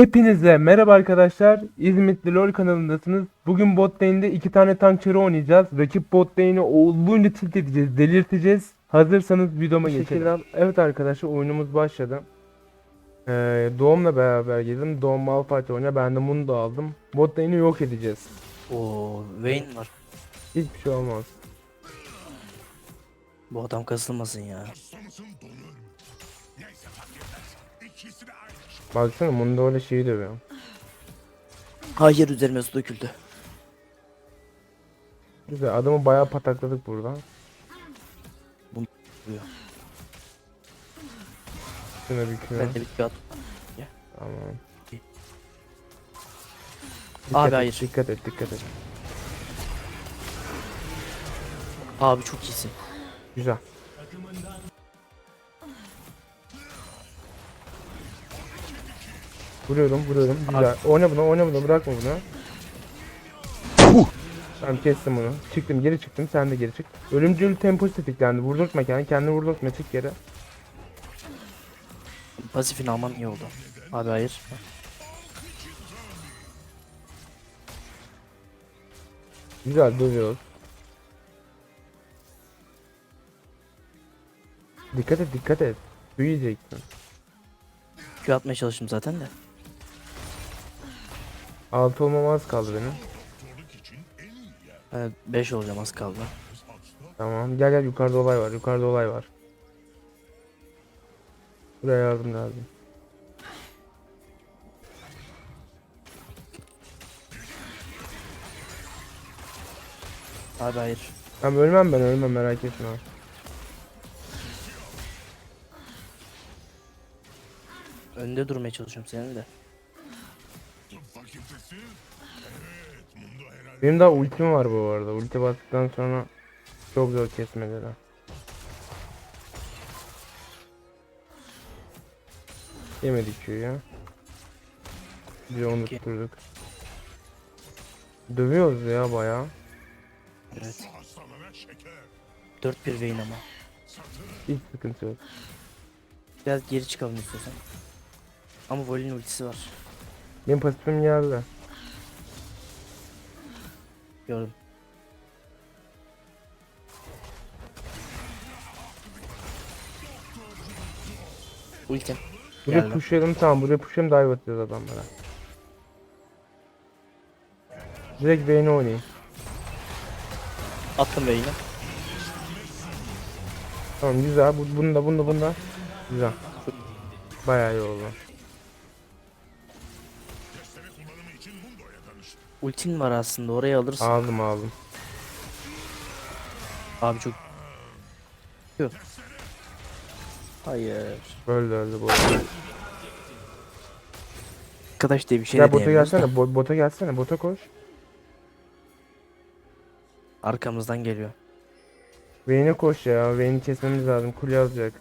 Hepinize merhaba arkadaşlar. İzmitli LoL kanalındasınız. Bugün bot lane'de iki tane tank çarı oynayacağız. Rakip bot lane'i olduğunca tilt edeceğiz, delirteceğiz. Hazırsanız videoma geçelim. Evet arkadaşlar oyunumuz başladı. Ee, Doğum'la beraber girdim. Doğum Malphite oynuyor. Ben de bunu da aldım. Bot lane'i yok edeceğiz. Oo, Vayne var. Hiçbir şey olmaz. Bu adam kasılmasın ya. Baksana Mundo öyle şeyi dövüyor. Hayır üzerime su döküldü. Güzel adamı bayağı patakladık burada. Duyuyor. Şuna bir kere. Ben de bir kağıt. Tamam. Abi et, hayır. Dikkat et dikkat et. Abi çok iyisin. Güzel. Vuruyorum vuruyorum güzel. Oyna bunu oyna bunu bırakma bunu. Tamam kestim bunu. Çıktım geri çıktım sen de geri çık. Ölümcül tempo tetiklendi. Vurdurtma kendini. Kendini vurdurtma çık geri. Pasifini alman iyi oldu. Abi hayır. Güzel dövüyoruz. Dikkat et dikkat et. Büyüyeceksin. Q atmaya çalıştım zaten de. Altı olmam az kaldı benim. 5 olacağım az kaldı. Tamam gel gel yukarıda olay var yukarıda olay var. Buraya yardım lazım. Abi hayır. Tamam ölmem ben ölmem merak etme. Önde durmaya çalışıyorum senin de. Benim daha ultim var bu arada. Ulti bastıktan sonra çok zor kesmeleri. Yemedik Q'yu ya. Bir onu tutturduk. Dövüyoruz ya bayağı. Evet. 4-1 Vayne ama. Hiç sıkıntı yok. Biraz geri çıkalım istiyorsan. Ama Voli'nin ultisi var. Benim pasifim geldi. Gördüm. Ultim. Buraya Geldi. pushlayalım tamam buraya pushlayalım dive atacağız adamlara. Direkt Vayne'i oynayayım. Attım Vayne'i. Tamam güzel. Bu, bunda bunda bunda. Güzel. Bayağı iyi oldu. Ultin var aslında oraya alırsın. Aldım aldım. Abi çok... Yok. Hayır. Öldü öldü bu arada. Arkadaş diye bir şey Gel de bota diyemiyoruz da. gelsene. Bo- bota gelsene. Bota koş. Arkamızdan geliyor. Vayne'e koş ya. Vayne'i kesmemiz lazım. Kule alacak.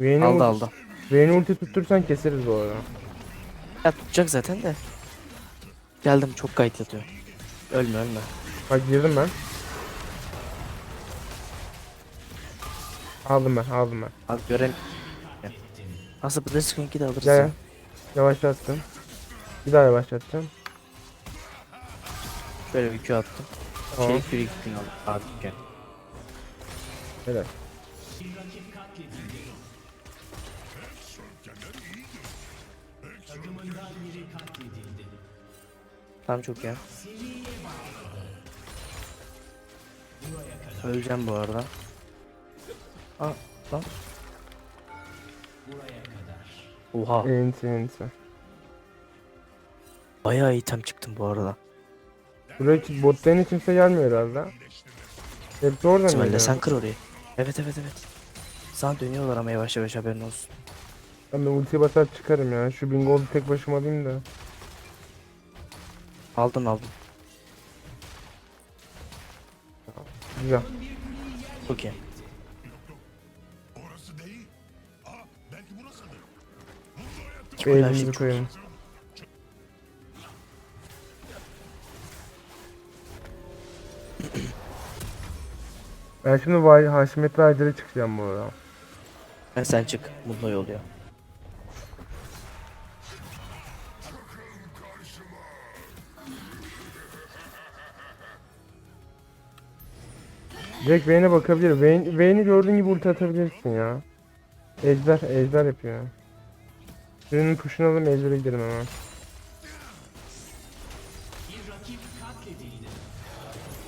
Vayne'e Aldı ulti, aldı. Vayne'e ulti tuttursan keseriz bu arada. Ya tutacak zaten de. Geldim çok kayıt yatıyor. Ölme ölme. Bak girdim ben. Aldım ben aldım ben. Abi gören... Aslında bu Blitzcrank'i de alırız Gel ya. gel. Yavaşlattım. Bir daha yavaşlatacağım. Şöyle bir Q attım. Tamam. Çelik bir iki gün aldım. Abi gel. Helal. Tamam çok ya. Öleceğim bu arada. Aa lan. Oha. Enti enti. Bayağı item çıktım bu arada. Buraya ki- bot lane kimse gelmiyor herhalde. Hepsi orada mı? İsmail'le sen kır orayı. Evet evet evet. Sana dönüyorlar ama yavaş yavaş haberin olsun. Ben de ulti basar çıkarım ya. Şu bingo'yu tek başıma alayım da. Aldın aldın. Güzel. Çok iyi. Kule Elimizi koyalım. Ben şimdi Vay Haşmet Rider'e çıkacağım bu arada. Ben sen çık. Mutlu oluyor. Direkt Vayne'e bakabilir. Vayne, Vayne'i gördüğün gibi ulti atabilirsin ya. Ejder, ejder yapıyor. Birinin push'unu alalım ejder'e gidelim hemen.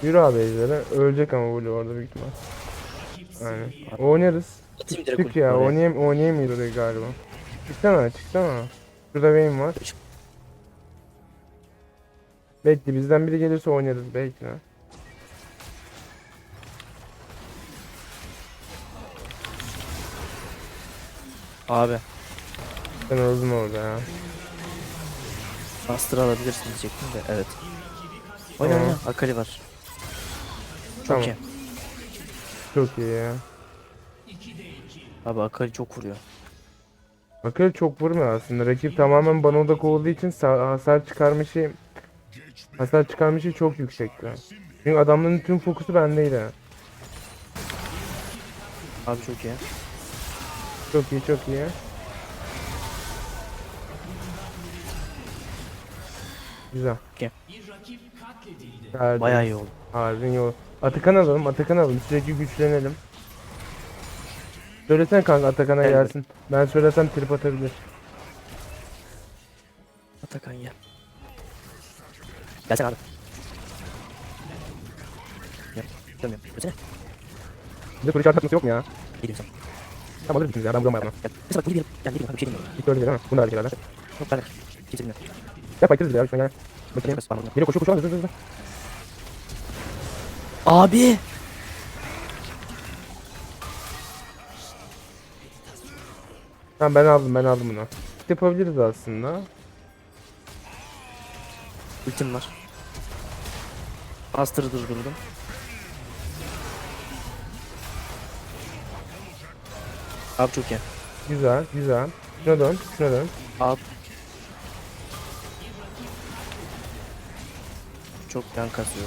Yürü abi ejder'e. Ölecek ama Voli orada büyük ihtimal. Aynen. Oynarız. Atayım direkt Çık ya oynayam oynayamıyor orayı galiba. Çıksana çıksana. Şurada Vayne var. Bekle bizden biri gelirse oynarız bekle. Abi. Sen öldün orada ya. Master alabilirsin diyecektim de evet. Oyna oyna. Akali var. Çok Tamam. iyi. Çok iyi ya. Abi Akali çok vuruyor. Bakır çok vurmuyor aslında. Rakip tamamen bana odak olduğu için sa- hasar çıkarmışı hasar çıkarmışı çok yüksekti. Çünkü adamların tüm fokusu bendeydi. Abi çok iyi. Çok iyi çok iyi. Güzel. Okey. Geldi. Bayağı iyi oldu. Harbin yol. Atakan alalım, Atakan alalım. Sürekli güçlenelim. Söylesene kanka Atakan'a Evet. gelsin. Ben söylesem trip atabilir. Atakan gel. Gelsene abi. Gel. Dönmüyorum. Gelsene. Bir de soru işareti atması yok mu ya? Geliyorum sana. Tamam alırız ikimiz ya ben vuramam ya. Neyse bak geri gidelim. Gel geri gidelim. Bir şey demiyorum. Hiç öyle değil ama. Bunu da hareket ederler. Yok ben de. Kimse bilmiyor. Gel fightlarız ya lütfen gel. Bakayım. Bunu. Geliyor koşuyor koşuyor hızlı hızlı. Abi. Tamam ben aldım ben aldım bunu. Yapabiliriz aslında. Ultim var. Master'ı durdurdum. Abi çok iyi. Güzel güzel. Şuna dön şuna dön. Abi. Çok yan kasıyor.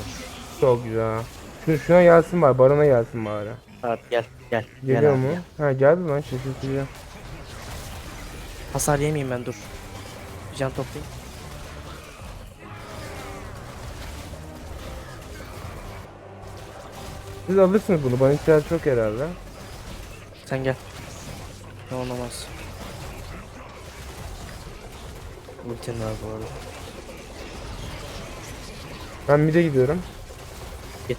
Çok güzel. Şu, şuna gelsin bari barona gelsin bari. Abi gel gel. Geliyor gel abi, mu? gel. Ha geldi lan şaşırtıcı. Hasar yemeyeyim ben dur. Bir can toplayayım. Siz alırsınız bunu. Bana ihtiyaç çok herhalde. Sen gel. Ne olmaz. Ultin var bu arada. Ben mid'e gidiyorum. Git.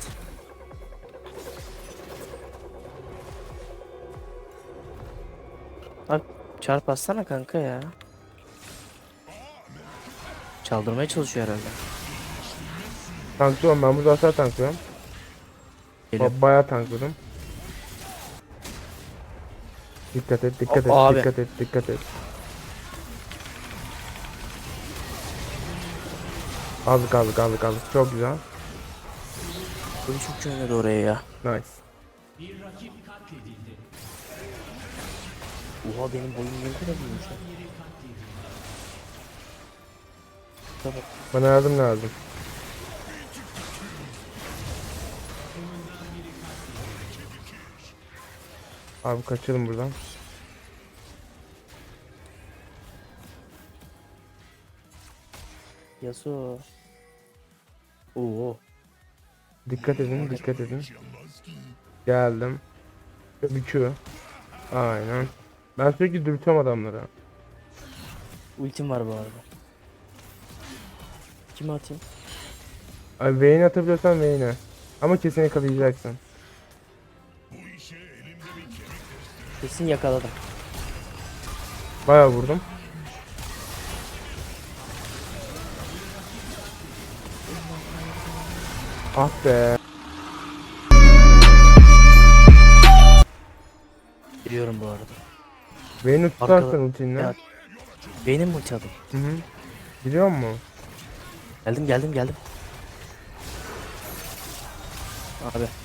Abi çarp atsana kanka ya. Çaldırmaya çalışıyor herhalde. Tanklıyorum ben burada hasar tanklıyorum. Geliyor. Ba- Bayağı tankladım. Dikkat et, dikkat et, abi. dikkat et, dikkat et. Aldık aldık aldık aldık. Çok güzel. Böyle çok oynadı oraya ya. Nice. Oha benim boyum ne kadar büyümüş lan. Bana yardım lazım. Abi kaçalım buradan. Yasuo. Oo. Dikkat edin, dikkat edin. Geldim. Bir Q. Aynen. Ben sürekli dürtüyorum adamlara. Ultim var bu arada. Kime atayım? Abi Vayne atabiliyorsan Vayne. Ama kesin yakalayacaksın. Kesin yakaladım. Bayağı vurdum. Ah be. Biliyorum bu arada. Tutarsan Arkada- ultinle. Evet. Benim mi ulti aldım? Hı hı. Biliyor musun? Geldim geldim geldim. Abi.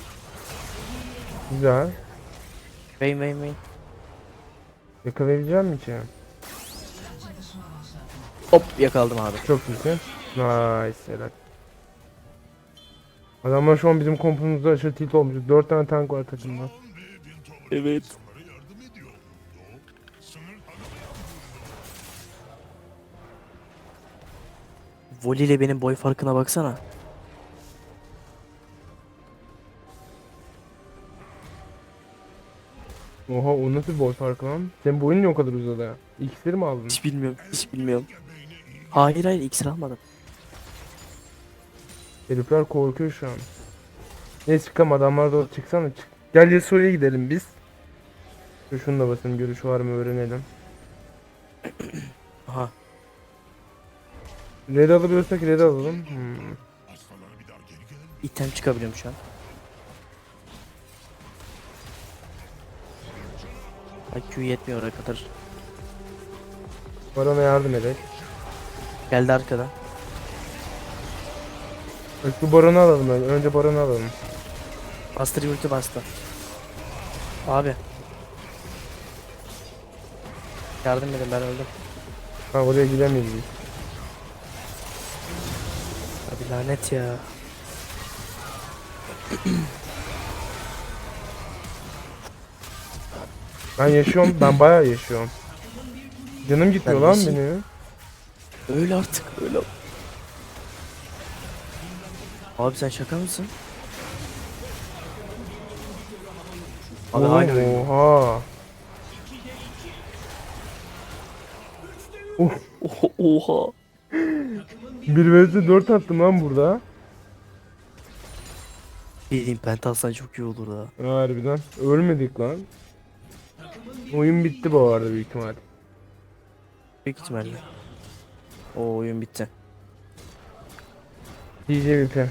Güzel. Vayne Vayne Vayne. Yakalayabilecek misin ki? Hop yakaladım abi. Çok iyisin. Nice. Helal. Adamlar şu an bizim kompumuzda aşırı tilt olmuş. 4 tane tank var takımda. Evet. Voli ile benim boy farkına baksana. Oha o nasıl boy farkı lan? Senin boyun niye o kadar uzadı ya? İksiri mi aldın? Hiç bilmiyorum. Hiç bilmiyorum. Hayır hayır iksir almadım. Herifler korkuyor şu an. Neyse çıkam adamlar da çıksana çık. Gel Yasuo'ya gidelim biz. Dur Şunu da basın görüş var mı öğrenelim. Aha. Red alabiliyorsak red alalım. Hmm. item çıkabiliyorum şu an. IQ yetmiyor oraya kadar. Barona yardım edek. Geldi arkadan. Bak bu baronu alalım önce. Önce baronu alalım. Bastır ulti bastı. Abi. Yardım edin ben öldüm. Ha oraya gidemeyiz biz. Abi lanet ya. Ben yaşıyorum. ben bayağı yaşıyorum. Canım gitmiyor Ben lan nasıl- benim. Öyle artık öyle. Abi sen şaka mısın? Abi aynı oyun. Oha. Oha. Oha. 1 vs 4 attım lan burada. Bildiğin penta alsan çok iyi olur ha. Harbiden. Ölmedik lan. Oyun bitti bu arada büyük ihtimal. Büyük ihtimalle. O oyun bitti. TJVP.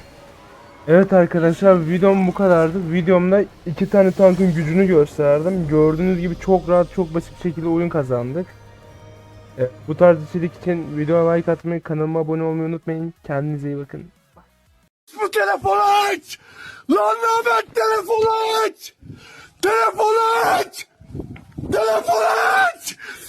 Evet arkadaşlar videom bu kadardı. Videomda iki tane tankın gücünü gösterdim. Gördüğünüz gibi çok rahat çok basit bir şekilde oyun kazandık. Evet, bu tarz içerik için videoya like atmayı, kanalıma abone olmayı unutmayın. Kendinize iyi bakın. Bu telefonu aç! Lan Ahmet telefonu aç! Telefonu aç! Pull!